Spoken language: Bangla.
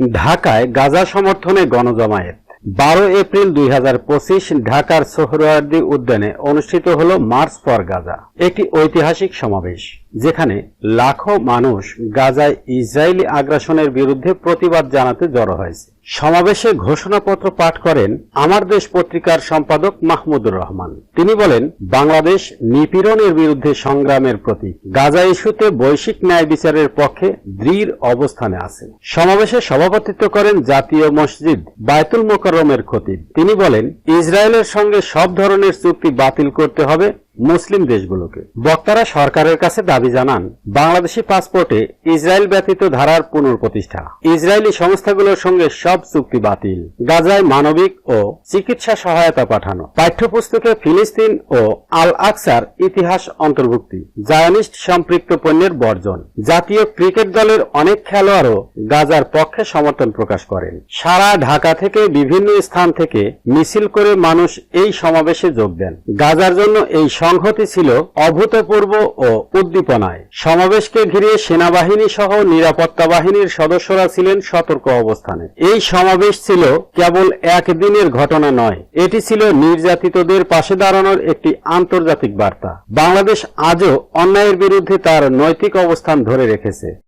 ঢাকায় গাজা সমর্থনে গণজমায়েত। বারো এপ্রিল দুই হাজার পঁচিশ ঢাকার সোহরাওয়ার্দী উদ্যানে অনুষ্ঠিত হল মার্চ ফর গাজা, একটি ঐতিহাসিক সমাবেশ। যেখানে লাখো মানুষ গাজায় ইসরায়েলি আগ্রাসনের বিরুদ্ধে প্রতিবাদ জানাতে জড়ো হয়েছে। সমাবেশে ঘোষণাপত্র পাঠ করেন আমার দেশ পত্রিকার সম্পাদক মাহমুদুর রহমান। তিনি বলেন, বাংলাদেশ নিপীড়নের বিরুদ্ধে সংগ্রামের প্রতীক। গাজা ইস্যুতে বৈশ্বিক ন্যায় বিচারের পক্ষে দৃঢ় অবস্থানে আছে সমাবেশে সভাপতিত্ব করেন জাতীয় মসজিদ বায়তুল মোকাররমের খতিব। তিনি বলেন, ইসরায়েলের সঙ্গে সব ধরনের চুক্তি বাতিল করতে হবে মুসলিম দেশগুলোকে। বক্তারা সরকারের কাছে দাবি জানান, বাংলাদেশি পাসপোর্টে ইসরায়েল ব্যতীত ধারার পুনঃপ্রতিষ্ঠা। ইসরায়েলি সংস্থাগুলোর সঙ্গে সব চুক্তি বাতিল। গাজায় মানবিক ও চিকিৎসা সহায়তা পাঠানো। পাঠ্যপুস্তকে ফিলিস্তিন ও আল আকসার ইতিহাস অন্তর্ভুক্তি। জায়নিস্ট সম্পৃক্ত পণ্যের বর্জন। জাতীয় ক্রিকেট দলের অনেক খেলোয়াড়ও গাজার পক্ষে সমর্থন প্রকাশ করেন। সারা ঢাকা থেকে বিভিন্ন স্থান থেকে মিছিল করে মানুষ এই সমাবেশে যোগ দেন। গাজার জন্য এই সংহতি ছিল অভূতপূর্ব ও উদ্দীপনায়। সমাবেশকে ঘিরে সেনাবাহিনী সহ নিরাপত্তা বাহিনীর সদস্যরা ছিলেন সতর্ক অবস্থানে। এই সমাবেশ ছিল কেবল একদিনের ঘটনা নয়, এটি ছিল নির্যাতিতদের পাশে দাঁড়ানোর একটি আন্তর্জাতিক বার্তা। বাংলাদেশ আজও অন্যায়ের বিরুদ্ধে তার নৈতিক অবস্থান ধরে রেখেছে।